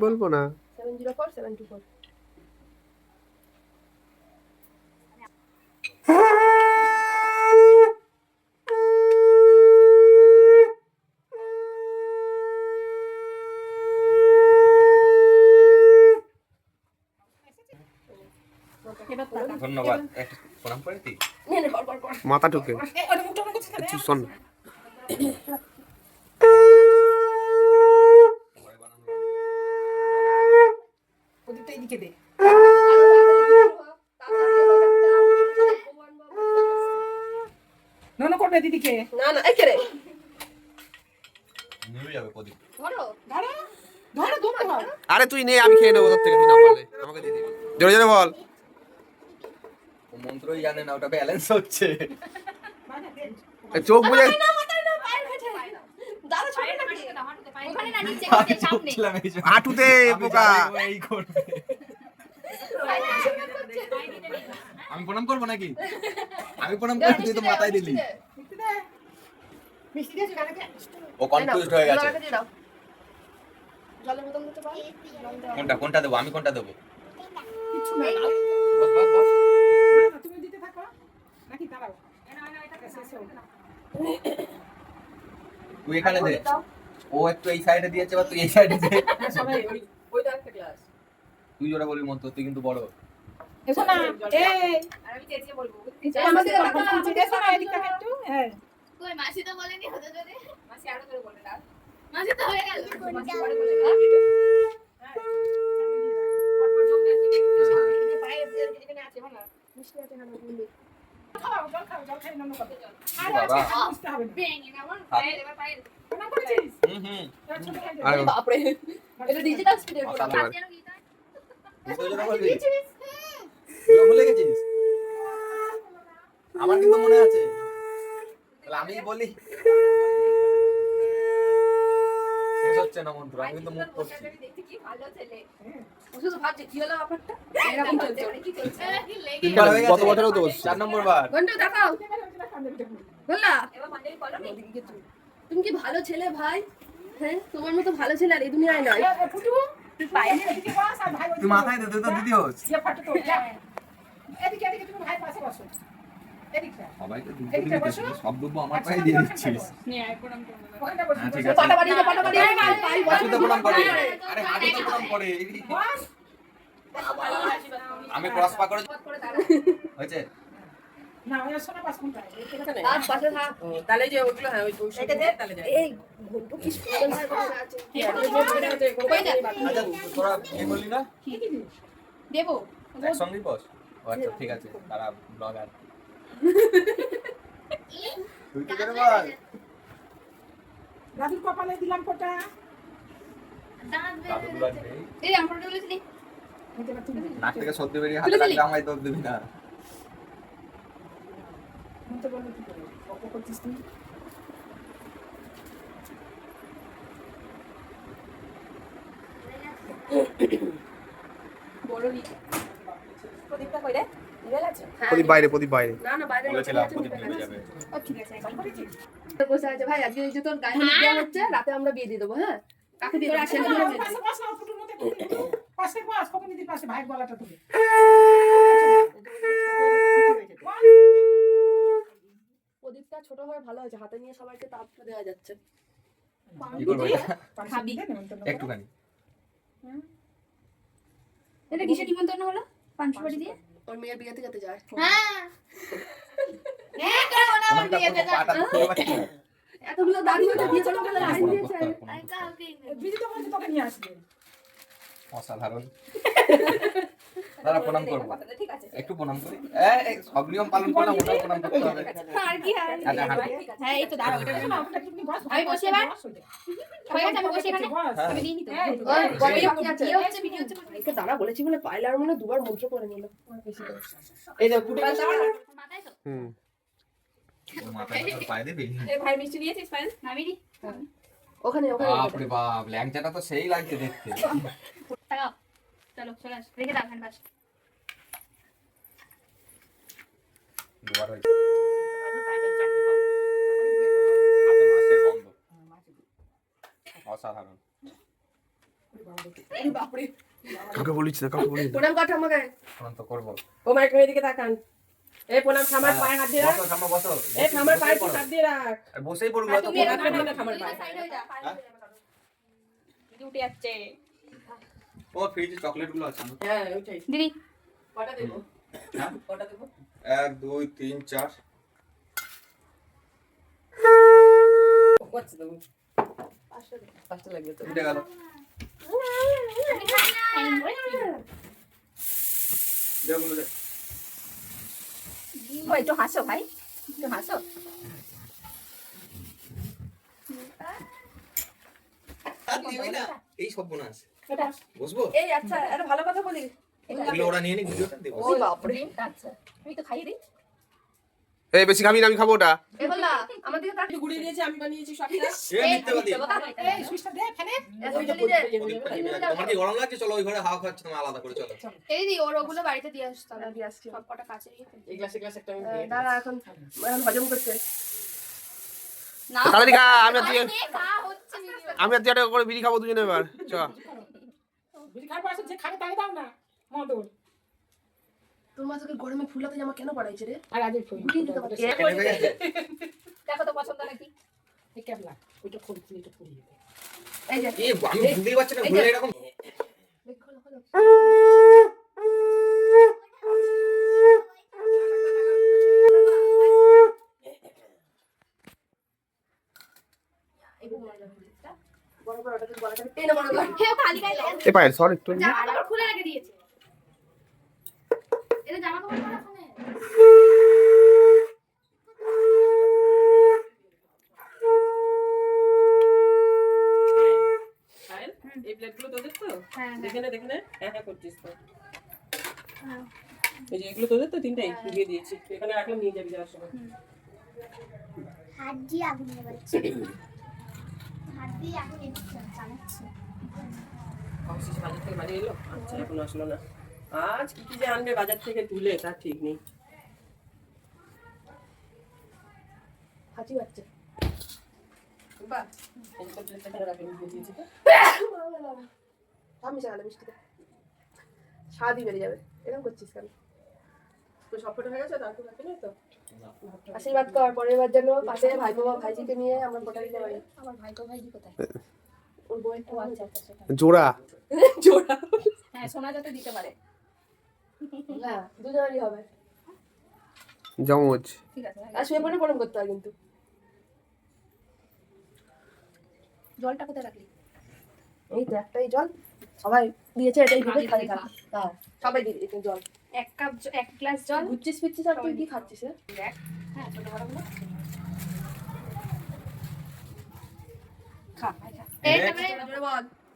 বলব না seven zero four seven two four ধন্যবাদ। একটা প্রণাম করে দিই নিয়ে নে কর কর কর মাথা ঢুকে। একটু শোন না। ওদিকটা এদিকে দে করবে দিদিকে। না না এই কে রে? নিয়ে যাবে প্রদীপ। ধরো। ধরো ধরো ধরতে হয় আরে তুই নে আমি খেয়ে নেব তোর থেকে তুই না পারলে আমাকে দিয়ে দিবি জোরে জোরে বল। ও মন্ত্রই জানে না ওটা ব্যালেন্স হচ্ছে। এই চোখ বুঝে দাদা। হাঁটুতে আমি পোকা আমি প্রণাম করব নাকি? আমি প্রণাম করব তুই তো মাথায় দিলি। মিষ্টি দিয়েছ কানাকে ও কনফিউজড হয়ে গেছে। জলের বোতল দিতে পারি কোনটা কোনটা দেবো? আমি কোনটা দেবো? কিছু নাই। বস বস বস। না, না, তুমি দিতে থাকো। নাকি দাঁড়াও। তুই এখানে দে। ও একটু এই সাইডে দিয়েছে বা তুই এই সাইডে দে। সবাই ওই ওই তো একটা গ্লাস তুই জোরে বলবি মন্ত্র তুই কিন্তু বড়। এসো না এই আমি চেঁচিয়ে বলব? আমাদের এসো না এদিকটা একটু হ্যাঁ। কই মাসি তো বলেনি হতে জোরে মাসি আরও জোরে বলে দাও। মাসি তো হয়ে গেল। মাসি পরে বলে দাও। আমার। বাপরে এটা ডিজিটাল ভুলে গেছিস? কিন্তু মনে আছে আমি বলি শেষ হচ্ছে না আমি কিন্তু মুখ করছি। হয়ে হচ্ছে। চার নম্বর বার। ঘণ্টা দেখাও। বললা তুমি কি ভালো ছেলে ভাই? হ্যাঁ তোমার মতো ভালো ছেলে আর এই দুনিয়ায় নয় তুই ভাই তুই মাথায় দে তুই তো দিদি হোস। যে ফটো তো যা। এদিকে এদিকে তুমি ভাই পাশে বসো। এদিকটা সবাই তো দুটো এইটা দিদি বসো। সব দুটো আমার পায়ে দিয়ে দিচ্ছিস। ওখানটা বসো ঠিক আছে। পাটা বাড়িয়ে পাটা বাড়িয়ে দে পাই পাই হাঁটুতে প্রণাম করে। আরে হাঁটুতে প্রণাম করে। আমি ক্রস পা করে হয়েছে? তাহলে যে ওগুলো হ্যাঁ ওই। তাহলে এই কি তোরা বললি না? দেবো? একসঙ্গেই বস। আচ্ছা ঠিক আছে। তারা ব্লগার দাদুর কপালে দিলাম নেই। এই আমি তুলেছিলি। নাক থেকে সর্দি বেরিয়ে হাতে লাগলে আমায় তোর দিবি না। মতে বলো কি করে? কত করছিস তুই? বড় নি প্রদীপটা কই রে? প্রদীপ বাইরে প্রদীপ বাইরে। না না বাইরে বলেছিলাম প্রদীপ নিভে যাবে। ও ঠিক আছে একদম বসে আছে ভাই আজকে এই যে তোর গায়ে দেওয়া হচ্ছে রাতে আমরা বিয়ে দিয়ে দেবো হ্যাঁ? কাকে দিয়ে দেবো সেটা আমরা বিয়ে পাশে বস না ফুটুর মধ্যে পাশে বস কত নিদি পাশে? ভাই গলাটা প্রদীপটা ছোট হয়ে ভালো হয়েছে হাতে নিয়ে সবাইকে তাপ দেওয়া যাচ্ছে। কি এটা? খাবি। একটু একটুখানি। এটা কিসের নিমন্ত্রণ হলো? পাঁচশো বাড়ি দিয়ে? ওর মেয়ের বিয়েতে যেতে যায় হ্যাঁ হ্যাঁ এতগুলো দাঁড়ি হয়েছে বিয়ে চলো বলে আইন দিয়েছে বিজি তো বলছে তোকে নিয়ে আসবে অসাধারণ দাদা প্রণাম করব। একটু প্রণাম করি। সব নিয়ম পালন করলাম ওটাও প্রণাম করতে হবে। আর কি আর হাঁটো। হ্যাঁ এই তো দাঁড়াও ওটা তুমি বস, আমি বসি এবার? হয়ে গেছে আমি বসে এখানে। হ্যাঁ। আমি দিইনি তো। এই, ওই, কবে এই, বাকি আছে? বিয়ে হচ্ছে ভিডিও হচ্ছে? একে দাঁড়া বলেছি বলে পাইলার মনে দুবার মন্ত্র করে নিল। এই দেখো ফুটে মাথায় তো হুম। মাথায় মাথায় পায়ে দিবি। এই ভাই মিষ্টি নিয়েছিস পায়েল নামি দি ওখানে ওখানে। বাপরে বাপ ল্যাংচাটা তো সেই লাগছে দেখতে। চলো চলে আস। রেখে দাও হ্যান্ড বাস অসাধারণ। বলিস না বলিস প্রণাম আমাকে। প্রণাম তো করব। ও মা একটু এদিকে তাকান। এই প্রণাম ঠামার পায়ে হাত দিয়ে রাখ। বসো ঠাম্মা বসো। এই ঠামার পায়ে হাত দিয়ে রাখ। বসেই পড়ব আর তো পায়ে। সাইড হয়ে যা উঠে যাচ্ছে ও ফ্রিজে চকলেটগুলো আছে হ্যাঁ ওইটাই। দিদি। কটা দেবো? হ্যাঁ? কটা দেবো? এক দুই তিন চার। কত দেবো? পাঁচটা লাগবে তো। গেল। ও একটু হাসো ভাই। একটু হাসো। আর এই সব বোনা আছে এটা বসবো এই আচ্ছা একটা ভালো কথা বলি এগুলো ওরা নিয়ে নি ভিডিওটা দেবো ও বাপরে আচ্ছা আমি তো খাইয়ে দিই এই বেশি খাবি না আমি খাব ওটা এ আমার দিকে তাক একটু দিয়েছি আমি বানিয়েছি সবটা এ মিথ্যে এই সুইচটা দে ফেলে এত জলদি দে তোমার কি গরম লাগছে চলো ওই ঘরে হাওয়া খাচ্ছে তোমার আলাদা করে চলো এই দি ওর ওগুলো বাড়িতে দিয়ে আসতো তারা দিয়ে আসছি সব কটা কাছে এই গ্লাসে গ্লাস একটা আমি দাঁড়া এখন এখন হজম করছে না তাড়াতাড়ি খা আমি আর। আমি তুই একটা করে বিড়ি খাব দুজনে এবার চ বুঝি খাবার আসে যে খাবে তাই দাও না মদর তোর মা তোকে গরমে ফুলাতে জামা কেন পড়াইছে রে? আর আজ ফুল? দেখো তো পছন্দ নাকি? এই কেবলা ওইটা ফুল ফুলটা ফুল এই যে। এই আমি ভুলতেই পারছি না ভুলে এরকম দেখো খোলো, খোলো। এই বড় বড় ফুলটা, বড় বড় ওটাকে গলাটাকে টেনে বড় কর। কেউ খালি গায়ে লেগে এ পায়ের সর একটু। খুলে রেখে দিয়েছে। এটা জামা কাপড় এই প্লেটগুলো তোদের তো? হ্যাঁ দেখে নে দেখে নে। হ্যাঁ হ্যাঁ করছিস তো। এই যে এগুলো তোদের তো তিনটাই দিয়ে দিয়েছি। এখানে রাখলে নিয়ে যাবি যাওয়ার সময়। হাত দিয়ে আগুন লাগাচ্ছি হাত দিয়ে আগুন চালাচ্ছি অবশেষ বাজার থেকে বাড়ি এলো? আচ্ছা এখনও আসলো না। আজ কি কি যে আনবে বাজার থেকে তুলে তার ঠিক নেই। হাঁচি বাচ্চা তো। স্বাদই বেড়ে যাবে। এরকম করছিস কেন? তো সব ফটো হয়ে গেছে তার তো তো? আশীর্বাদ কর পরের বার যেন পাশে ভাই বাবা ভাইজিকে নিয়ে আমরা গোটা দিতে পারি। আমার ভাইকো ভাইজি কোথায়? জোড়া। জোড়া। হ্যাঁ সোনা যাতে দিতে পারে। না দুজনেরই হবে। জমজ। ঠিক আছে আর শুয়ে পড়ে প্রণাম করতে হয় কিন্তু। জলটা কোথায় রাখলি? এই তো একটাই জল। সবাই দিয়েছে এটাই দিবে খালি খা হ্যাঁ সবাই দিয়ে দিয়েছে জল। এক কাপ এক গ্লাস জল। ঘুরছিস ফিরছিস আর তুই কি খাচ্ছিস দেখ। হ্যাঁ ছোট বড়গুলো খা ভাই খা এই তারপরে জোরে বল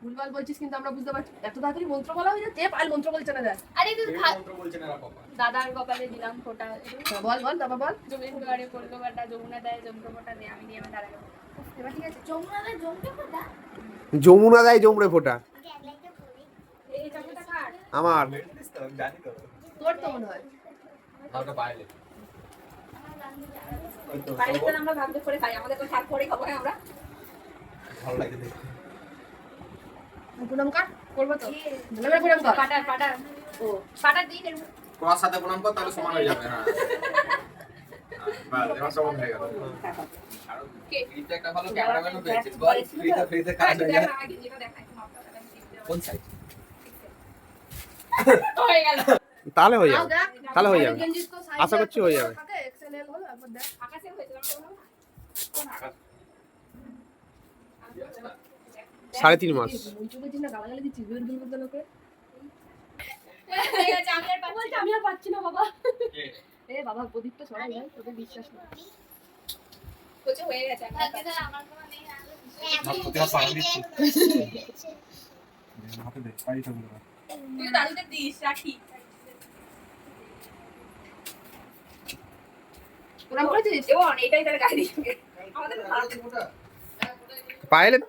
ভুলভাল বলছিস কিন্তু আমরা বুঝতে পারছি এত তাড়াতাড়ি মন্ত্র বলা হয়ে যাচ্ছে পাল মন্ত্র বলছে না দেখ আরে তুই মন্ত্র বলছে না বাবা দাদার কপালে দিলাম ফোটা বল বল তারপর বল। জমিন দুয়ারে পড়ল কাটা যমুনা দেয় যমুনা ফোটা দেয় আমি নিয়ে আমি দাঁড়াবো এবার ঠিক আছে যমুনাদের জমতে কোথা যমুনা দেয় জমরে ফোটা। আমার। তোর তো মনে হয়। ওটা বাইরে ওই তো, বাড়িতে তো আমরা ভাগ্য করে খাই আমাদের তো শাক করে খাব হ্যাঁ আমরা? ভালো লাগে দেখতে। প্রণাম কর? করব তো। ভালো করে প্রণাম কর? পাটার পাটার। ও পাটার দিই এর ক্রস সাথে প্রণাম কর তাহলে সমান হয়ে যাবে হ্যাঁ। বাস এবার সমান হয়ে গেল। আর কে? ফ্রিতে একটা ভালো ক্যামেরাম্যানও পেয়েছিস বল। ফ্রিতে ফ্রিতে কাজ হয়ে যায় আমাকে যেটা দেখাই মাপটা আমি ঠিক দেবো। কোন সাইড হয়ে গেল। তাহলে হয়ে যাবে। তাহলে হয়ে যাবে। আশা করছি হয়ে যাবে। হয়েছে কোন আকাশ সাড়ে তিন মাস আমি আর পাচ্ছি না। বাবা এ বাবা প্রদীপ তো সবাই তোদের বিশ্বাস না হয়ে গেছে। আমার কোনো নেই তুই দিস রাখি পায়েলের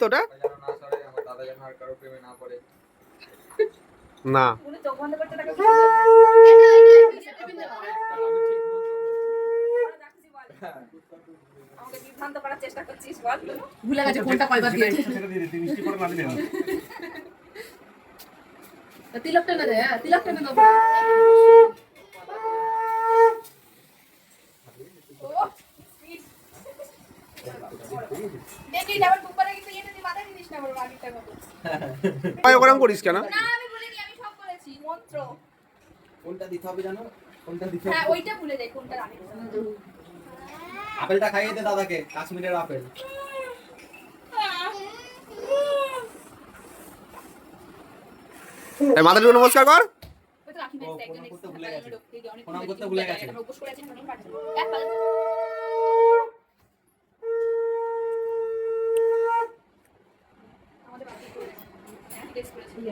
দাদা যেন আর কারও প্রেমে না পড়ে। না। পুরো চোখ বন্ধ করতে থাকে আমি ঠিক মন্ত্র বলছি। রাখছি বল আমাকে বিভ্রান্ত করার চেষ্টা করছিস বল। ভুলে গেছে কোনটা কয়বার দিয়েছে। সেটা দিয়ে দিতে মিষ্টি না। তিলক টেনে দে তিলক টেনে দেবো দেখিস আবার ওরকম করিস কেন? আমি বলিনি আমি সব বলেছি মন্ত্র। কোনটা দিতে হবে জানো? কোনটা দিতে হ্যাঁ হবে? ওইটা ভুলে যাই কোনটা আমি আপেলটা খাইয়ে দে দাদাকে কাশ্মীরের আপেল। এই জন্য নমস্কার কর। প্রণাম করতে ভুলে গেছে।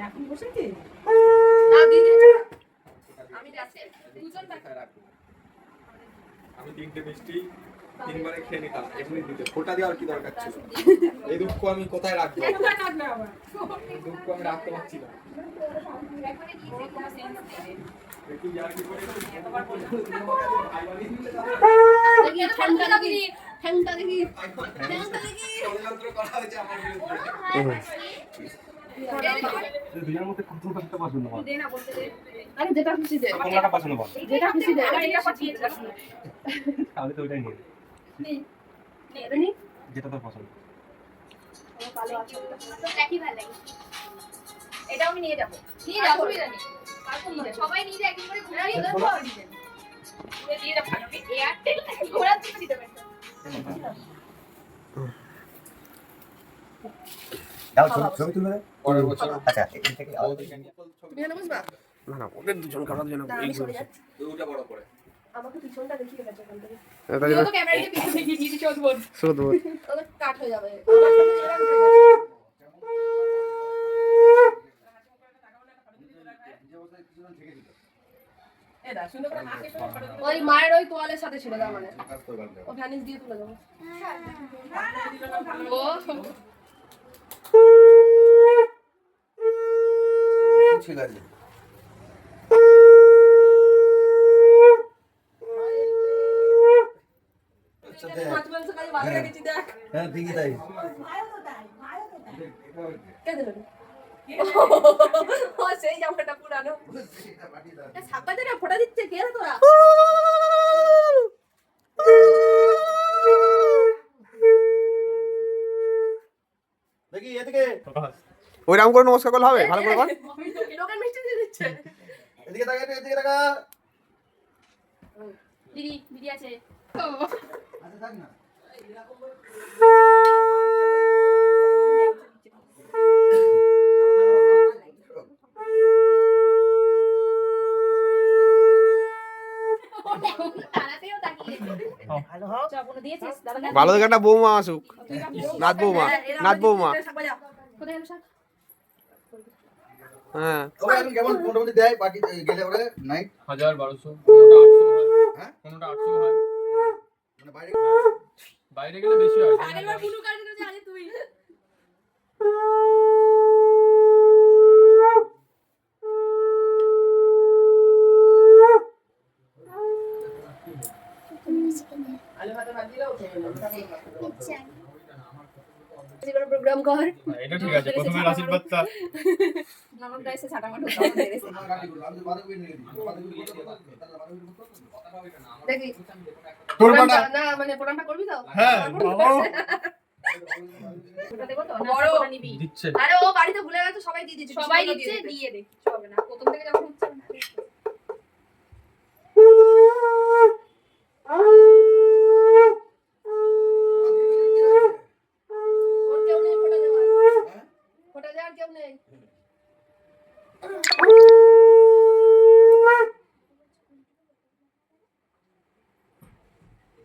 এখন বসেছি না দিদি আমি যাচ্ছি। দুজন টাকা আমি তিনটে মিষ্টি তিনবারে খেয়ে নিতাম এমনি দিতে ফোটা দেওয়ার কি দরকার ছিল? এই দুঃখ আমি কোথায় রাখব? এই দুঃখ আমি রাখতে পারছি না। দেখি দেখি দুজনের মধ্যে কোন কোনটা পছন্দ বল না আরে যেটা খুশি দে। কোনটা পছন্দ বল যেটা খুশি দে আমার এটা পাঠিয়েছিস তাহলে তো ওইটাই নিয়ে এটা নি যেটা তোর পছন্দ। একই ভালো লাগে। এটাও আমি নিয়ে যাব। নিয়ে যাব অসুবিধা নেই। সবাই নিয়ে যায় একদিন করে ঘুরে নিয়ে যাব। দিয়ে যাব এয়ারটেল ঘোরার জন্য দিতে পারি। দাও ছবি ছবি তুলবে পরের বছর আচ্ছা এখান থেকে তুমি এখানে বসবা না না ওদের দুজন খাওয়ার জন্য না আমি সরে যাচ্ছি দুটা বড় করে আমাকে পিছনটা দেখিয়ে গেছে ওখান থেকে তো পিছনে গিয়ে শুধু কাট হয়ে যাবে হয়ে করে করে। ওই মায়ের ওই তোয়ালের সাথে ছিল মানে ও ভ্যানিস দিয়ে তুলে দেবো ও ঠিক আছে। আচ্ছা, হ্যাঁ। ঠিকই তাই। ও সেই জামাটা পুরানো। না ফোটা দিচ্ছে কে তোরা? দেখি এদিকে। ওইরকম করে নমস্কার করলে হবে? ভালো করে কর লোকের মিষ্টি দিয়ে দিচ্ছে। এদিকে তাকা এদিকে তাকা। দিদি দিদি আছে। আচ্ছা থাক না তাড়াতেও তাকিয়ে চা কোনো দিয়েছিস দাদা ভালো দেখে একটা বৌমা আসুক। নাথ বৌমা নাথ বৌমা। হ্যাঁ। তবে এখন কেমন মোটামুটি দেয় বাকি গেলে ওরে নাইট হাজার বারোশো। কোনোটা আটশো হয়। হ্যাঁ? কোনোটা আটশো হয়। মানে বাইরে বাইরে গেলে বেশি হয়। তুই আলু ভাতে ভাত দিলেও খেয়ে নেব প্রোগ্রাম কর এটা ঠিক আছে প্রথমে রাশিদ বাচ্চা নরম রাইসে ছাটা মাটো দাও মেরেছে আমার গাড়ি করব আমি বাঁধাকপি নিয়ে দিই বাঁধাকপি করতে তাহলে বাঁধাকপি করতে দেখি। তোরবাটা না মানে প্রোগ্রামটা করবি তো? হ্যাঁ বাবা। আরে ও বাড়িতে ভুলে গেছে সবাই দিয়ে দিচ্ছে সবাই দিচ্ছে দিয়ে দিয়ে দে। হবে না প্রথম থেকে যখন হচ্ছে না ওর কেউ নেই ফোটা দেওয়ার ফোটা দেওয়ার কেউ নেই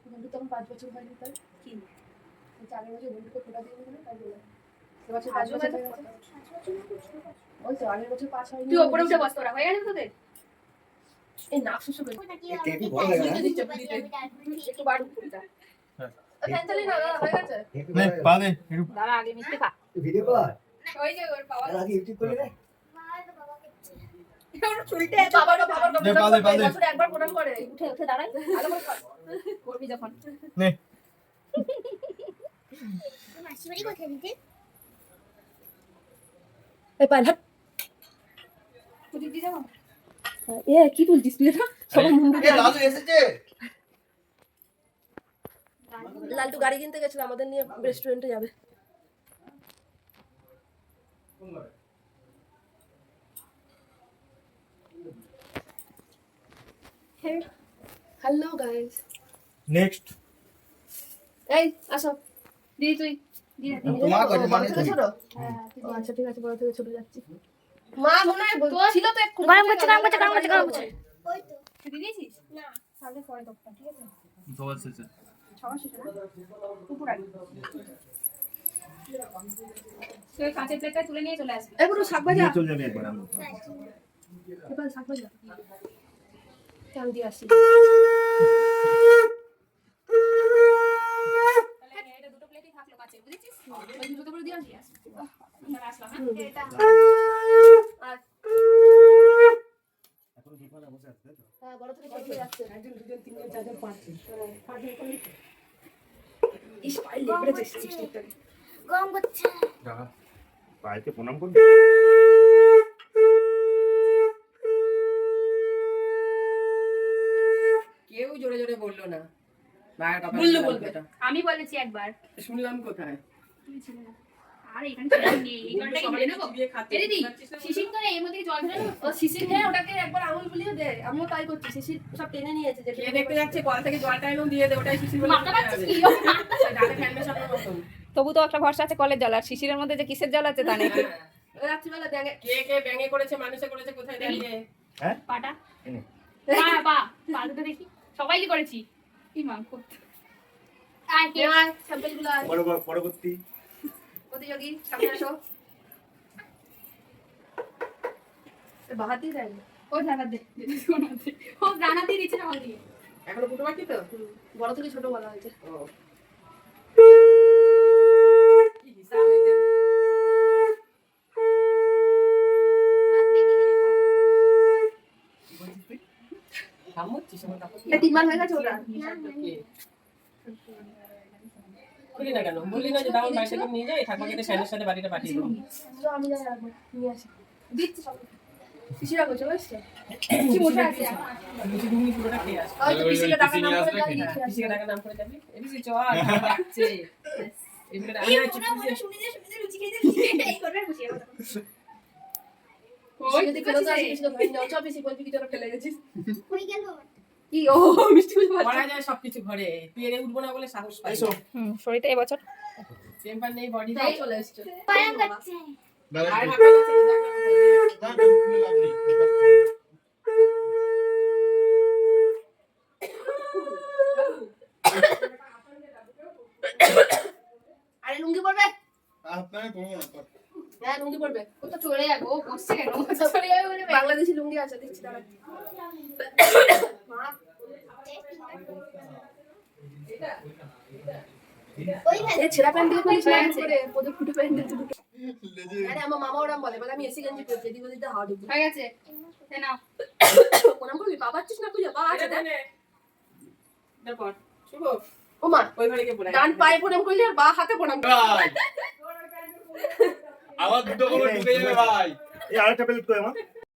বন্ধু তখন পাঁচ বছর হয়নি তার কি চারের বছর বন্ধুকে ফোটা দিয়ে দিল তাই বলে এবছর পাঁচ বছর ওই তো আগের বছর পাঁচ হয়নি। তুই ওপরে উঠে বস তোরা হয়ে গেছে তোদের? এই নাক শুশু করে। কেবি বড় হয়ে একটু বাড়ু ফুলটা ফ্যান চালিয়ে না হয়ে গেছে? নে পা দে দাঁড়া আগে মিষ্টি খা। ভিডিও কর। ওই যে ওর পাওয়া আগে ইউটিউব করে দে, পা পা। বছরে একবার প্রণাম করে। উঠে উঠে দাঁড়াই। ভালো করবি যখন। নে। মাসি বাড়ি কোথায় দিতে এই পাইল হাট এ কি তুলছিস তুই এটা? সবার মুন্ডু এ, লালু এসেছে। লালটু গাড়ি কিনতে গেছিল আমাদের নিয়ে রেস্টুরেন্টে যাবে। হ্যালো গাইস নেক্সট এই আসো। দিদি তুই। দিয়ে দে। তোমার মানে ছোট আচ্ছা ঠিক আছে বড় থেকে ছোট যাচ্ছি। মা মনে হয় ছিল তো একটু। গরম করছে গরম করছে গরম করছে গরম করছে। ওই তো। তুই দিয়েছিস? না। তাহলে পরে দোকান ঠিক আছে? সবার শেষে। সবার শেষে না? আগে। তুই কাঁচের প্লেটটা তুলে নিয়ে চলে আসবি। এগুলো শাক ভাজা। চলে যাবে একবার আমি। এবার শাক ভাজা। আমি দিয়ে আসি তাহলে এটা দুটো প্লেটই থাকল কাঁচের বুঝেছিস ওই দুটো করে দিয়ে আসবি তাহলে আসলাম হ্যাঁ এটা আর হ্যাঁ বড় থেকে ছোট যাচ্ছে একজন দুজন তিনজন চারজন পাঁচজন ইস পাইল লেগে গেছে গরম করছে প্রণাম করবি কেউ জোরে জোরে বলল না। আমি বলেছি একবার। শুনলাম কোথায়? তুই ছিলে না। আরে এখানে নেই এই জলটা কি ঢেলে নেব। চিবিয়ে খাচ্ছে। এ দিদি শিশির তো এর মধ্যে জল ঢেলে ও শিশির হ্যাঁ ওটাকে একবার আঙুল বুলিয়ে দে। আমিও তাই করছি। শিশির সব টেনে নিয়েছে যে দেখতে যাচ্ছে কল থেকে জলটা দিয়ে দে ওটাই শিশির মাথা পাচ্ছিস কি? ডালে ফ্যান মেশানোর মতন তবু তো একটা ভরসা আছে কলের জল আর শিশিরের মধ্যে যে কিসের জল আছে তা নেই। হ্যাঁ। রাত্রিবেলা দেখে কে কে ব্যাঙে করেছে মানুষে করেছে কোথায় দাঁড়িয়ে? পাটা? পা পা পা দুটো দেখি। সবাই করেছি। কি মা করতে আর কে? স্যাম্পলগুলো আয়। পরবর্তী। প্রতিযোগী সামনে আসো এ বাহাতি না। ও জানা দে ও জানা দিয়ে দিচ্ছে জল দিয়ে এখনও ফুটো বাকি তো? বড় থেকে ছোট বলা হয়েছে। ও। তিনবার হয়ে গেছে ওটা। কে? খুলি না কেন? বললি না যে দাও বাড়িতে করে নিয়ে যাই ঠাকুমাকে একটা ফ্যানের সাথে বাড়িটা পাঠিয়ে দেবো। তো আমি নিয়ে আসি। দিচ্ছি সব। শিশিরা করছে বুঝছ কি মশা আছে? লুচি ঘুগনি পুরোটা খেয়ে আস। ওই পিসিকে টাকা নাম করে যাই পিসিকে টাকা নাম করে যাবি এবিসি চ ডাকছে এগুলো আমি আর চিপস শুনে যে শুনে যে লুচি খেয়ে যে এই করবে খুশি হবে ওই যদি ফেরত আসি পিসিকে ধরে নিয়ে যাও পিসি বলবি কি তোরা ফেলে গেছিস গেল। কি? ও মিষ্টি বলছে। যায় সবকিছু ঘরে। পেরে উঠবো না বলে সাহস পাই হুম শরীরটা এবছর টেম্পার নেই বডি তাই চলে এসছো। আর লুঙ্গি পরবে? না। হ্যাঁ লুঙ্গি পরবে। ও তো চলে যাবে ও বসছে কেন? চলে যাবে বলে বাংলাদেশি লুঙ্গি আছে দিচ্ছি দাঁড়া। ছেঁড়া প্যান্ট দিয়ে করিস না গেছে। করে পদে ফুটে প্যান্ট দিয়ে দুটো আরে আমার মামা ওরম বলে বলে আমি এসি গেঞ্জি পরছি এদিক ওদিক হাওয়া ঢুকবে হয়ে গেছে। এ ওরম বলবি পা পাচ্ছিস না তুই পা আছে এটা দেখ। নে। এটার পর। শুভ, ও ওই ঘরে গিয়ে পড়ে। ডান পায়ে প্রণাম করলি আর বা হাতে প্রণাম করলি। আমার দুটো ঢুকে যাবে ভাই। এই আরেকটা প্লেট কই আমার?